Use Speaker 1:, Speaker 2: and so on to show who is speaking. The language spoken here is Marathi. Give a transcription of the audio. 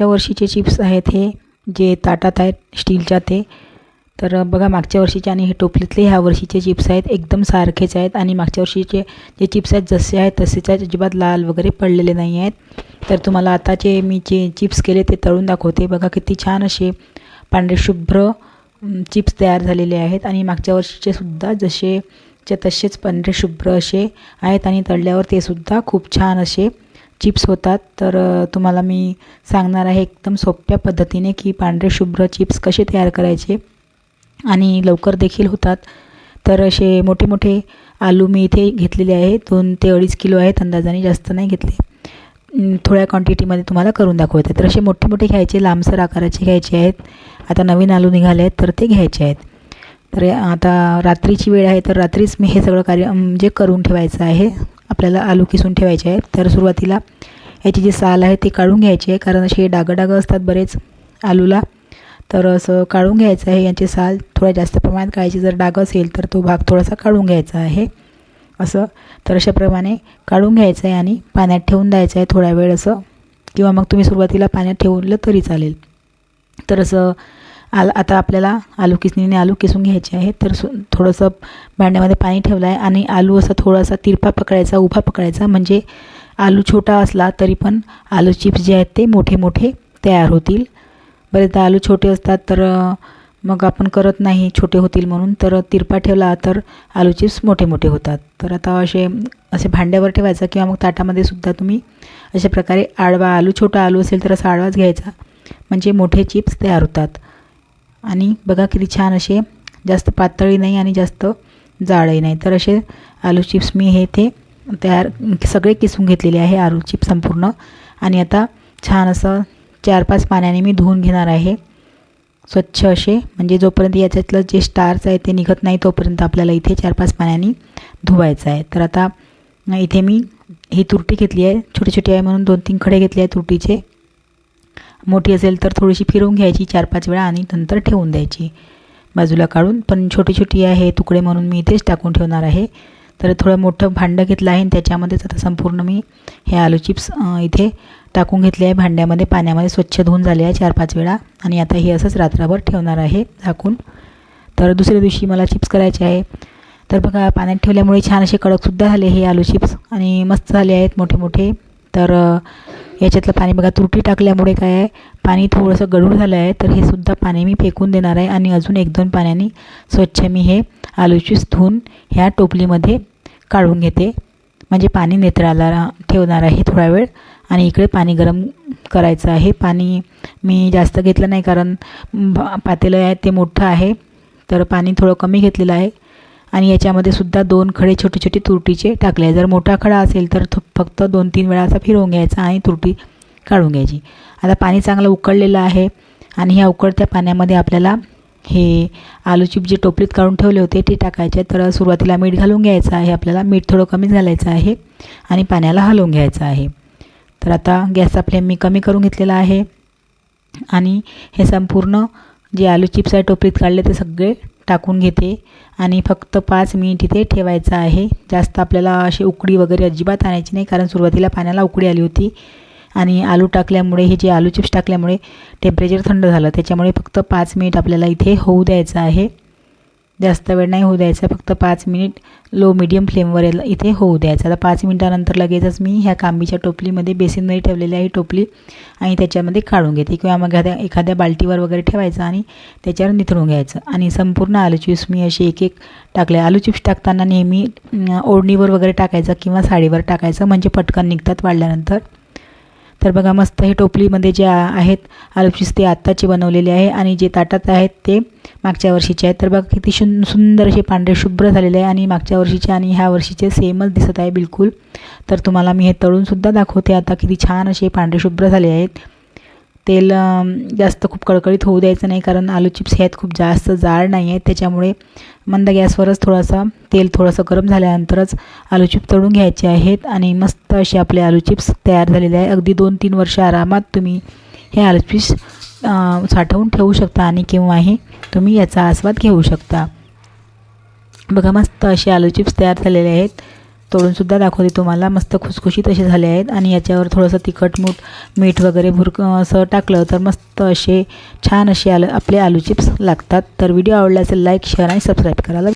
Speaker 1: मागच्या वर्षीचे चिप्स आहेत हे जे ताटात आहेत स्टीलच्या ते तर बघा मागच्या वर्षीचे आणि हे टोपलीतले ह्या वर्षीचे चिप्स आहेत एकदम सारखेच आहेत. आणि मागच्या वर्षीचे जे चिप्स आहेत जसे आहेत तसेच आहेत अजिबात लाल वगैरे पडलेले नाही आहेत. तर तुम्हाला आताचे मी जे चिप्स केले ते तळून दाखवते. बघा किती छान असे पांढरे शुभ्र चिप्स तयार झालेले आहेत. आणि मागच्या वर्षीचे सुद्धा जसे तसेच पांढरे शुभ्र असे आहेत. आणि तळल्यावर ते सुद्धा खूप छान असे चिप्स होतात. तर तुम्हाला मी सांगणार आहे एकदम सोप्या पद्धतीने की पांढरे शुभ्र चिप्स कसे तयार करायचे आणि लवकर देखील होतात. तर असे मोठे मोठे आलू मी इथे घेतलेले आहे. दोन ते अडीच किलो आहेत. अंदाजाने जास्त नाही घेतले. थोड्या क्वांटिटीमध्ये तुम्हाला करून दाखवते. तर असे मोठे मोठे घ्यायचे. लांबसर आकाराचे घ्यायचे आहेत. आता नवीन आलू निघाले आहेत. तर ते घ्यायचे आहेत. तर आता रात्रीची वेळ आहे. तर रात्रीच मी हे सगळं कार्य म्हणजे करून ठेवायचं आहे आपल्याला आलू किसून ठेवायचे आहेत. तर सुरुवातीला याची जी साल आहे ती काढून घ्यायची आहे. कारण असे डागं डागं असतात बरेच आलूला. तर असं काढून घ्यायचं आहे. यांची साल थोड्या जास्त प्रमाणात काढायची. जर डाग असेल तर तो भाग थोडासा काढून घ्यायचा आहे. असं. तर अशाप्रमाणे काढून घ्यायचं आहे आणि पाण्यात ठेवून द्यायचं आहे थोडा वेळ असं. किंवा मग तुम्ही सुरुवातीला पाण्यात ठेवलं तरी चालेल. तर असं आल आता आपल्याला आलू किसणीने आलू किसून घ्यायचे आहे तर सु थोडंसं भांड्यामध्ये पाणी ठेवलं आहे आणि आलू असा थोडासा तिरपा पकडायचा उभा पकडायचा. म्हणजे आलू छोटा असला तरी पण आलू चिप्स जे आहेत ते मोठे मोठे तयार होतील. बरेचदा आलू छोटे असतात तर मग आपण करत नाही छोटे होतील म्हणून. तर तिरपा ठेवला तर आलू चिप्स मोठे मोठे होतात. तर आता असे असे भांड्यावर ठेवायचं किंवा मग ताटामध्ये सुद्धा तुम्ही अशा प्रकारे आडवा आलू छोटा आलू असेल तर असा आडवाच घ्यायचा. म्हणजे मोठे चिप्स तयार होतात. आणि बघा किती छान असे जास्त पातळी नाही आणि जास्त जाडही नाही. तर असे आलू चिप्स मी हे ते तयार सगळे किसून घेतलेले आहे. आलू चिप्स संपूर्ण. आणि आता छान असं चार पाच पाण्याने मी धुवून घेणार आहे. स्वच्छ असे. म्हणजे जोपर्यंत याच्यातलं जे स्टार्च आहे ते निघत नाही तोपर्यंत आपल्याला इथे चार पाच पाण्याने धुवायचं आहे. तर आता इथे मी ही तुरटी घेतली आहे. छोटी छोटी आहे म्हणून दोन तीन खडे घेतले आहे तुरटीचे. मोठी असेल तर थोडीशी फिरवून घ्यायची चार पाच वेळा आणि नंतर ठेवून द्यायची. बाजूला काढून पण छोटी छोटी आहे तुकडे म्हणून मी इथेच टाकून ठेवणार आहे. तर थोडं मोठं भांडं घेतलं आहे आणि त्याच्यामध्येच आता संपूर्ण मी हे आलू चिप्स इथे टाकून घेतले आहे. भांड्यामध्ये पाण्यामध्ये स्वच्छ धुवून झाले आहे चार पाच वेळा आणि आता हे असंच रात्रभर ठेवणार आहे झाकून. तर दुसऱ्या दिवशी मला चिप्स करायचे आहे. तर बघा पाण्यात ठेवल्यामुळे छान असे कडकसुद्धा झाले हे आलू चिप्स आणि मस्त झाले आहेत मोठे मोठे तर याच्यातलं पाणी बघा तुरटी टाकल्यामुळे काय आहे पाणी थोडंसं गढूळ झालं आहे तर हे सुद्धा पाणी मी फेकून देणार आहे आणि अजून एक दोन पाण्याने स्वच्छ मी हे आलूचीच धुवून ह्या टोपलीमध्ये काढून घेते. म्हणजे पाणी नेत्राला ठेवणार आहे थोडा वेळ आणि इकडे पाणी गरम करायचं आहे. पाणी मी जास्त घेतलं नाही कारण भ- पातेलं आहे ते मोठं आहे तर पाणी थोडं कमी घेतलेलं आहे. आणि याच्यामध्ये सुद्धा दोन खडे छोटे छोटे तुरटीचे टाकले जर मोठा खडा असेल तर फक्त दोन तीन वेळा असा फिरवून घ्यायचा आणि तुरटी काढून घ्यायची. आता पाणी चांगलं उकळलेलं आहे आणि ह्या उकळत्या पाण्यामध्ये आपल्याला हे आलू चिप जे टोपलीत काढून ठेवले होते ते टाकायचे. तर सुरुवातीला मीठ घालून घ्यायचं आहे. आपल्याला मीठ थोडं कमी घालायचं आहे आणि पाण्याला हलवून घ्यायचं आहे. तर आता गॅसचा फ्लेम मी कमी करून घेतलेला आहे आणि हे संपूर्ण जे आलू चिप्स आहे टोपलीत काढले ते सगळे टाकून घेते आणि फक्त पाच मिनिट इथे ठेवायचं आहे. जास्त आपल्याला अशी उकडी वगैरे अजिबात आणायची नाही कारण सुरुवातीला पाण्याला उकडी आली होती. आणि आलू टाकल्यामुळे हे जे आलू चिप्स टाकल्यामुळे टेम्परेचर थंड झालं. त्याच्यामुळे फक्त पाच मिनिट आपल्याला इथे होऊ द्यायचं आहे. जास्त वेळ नाही होऊ द्यायचा फक्त पाच मिनिट लो मिडियम फ्लेमवर याला इथे होऊ द्यायचं. आता पाच मिनिटानंतर लगेचच मी ह्या कांबीच्या टोपलीमध्ये बेसिनमध्ये ठेवलेली आहे टोपली आणि त्याच्यामध्ये काढून घेते. किंवा मग एखाद्या एखाद्या बाल्टीवर वगैरे ठेवायचं आणि त्याच्यावर निथळून घ्यायचं. आणि संपूर्ण आलू चिप्स मी असे एक एक टाकले आलू चिप्स टाकताना नेहमी ओढणीवर वगैरे टाकायचं किंवा साडीवर टाकायचं. म्हणजे पटकन निघतात वाढल्यानंतर. तर बघा मस्त हे टोपलीमध्ये जे आहेत आलू ते आत्ताचे बनवलेले आहे आणि जे ताटात आहेत ते मागच्या वर्षीचे आहेत. तर बघा किती शुन सुंदर असे पांढरे शुभ्र झालेले आहे आणि मागच्या वर्षीचे आणि ह्या वर्षीचे सेमच दिसत आहे बिलकुल. तर तुम्हाला मी हे तळूनसुद्धा दाखवते. आता किती छान असे पांढरे शुभ्र झाले आहेत. तेल जास्त खूप कडकडीत होऊ द्यायचं नाही कारण आलू चिप्स ह्यात खूप जास्त जाड नाही आहेत. त्याच्यामुळे मंद गॅसवरच थोडासा तेल थोडंसं गरम झाल्यानंतरच आलू चिप्स तळून घ्यायचे आहेत आणि मस्त असे आपले आलू चिप्स तयार झालेले आहे अगदी दोन तीन वर्ष आरामात तुम्ही हे आलू चिप्स साठवून ठेवू शकता आणि किंवाही तुम्ही याचा आस्वाद घेऊ शकता. बघा मस्त असे आलू चिप्स तयार झालेले आहेत. तोडूनसुद्धा दाखवते तुम्हाला. मस्त खुसखुशीत असे झाले आहेत आणि याच्यावर थोडंसं तिखट मूठ मीठ वगैरे भुरक असं टाकलं तर मस्त असे छान असे आलं आपले आलू चिप्स लागतात. तर व्हिडिओ आवडला असेल लाईक शेअर आणि सबस्क्राईब करायला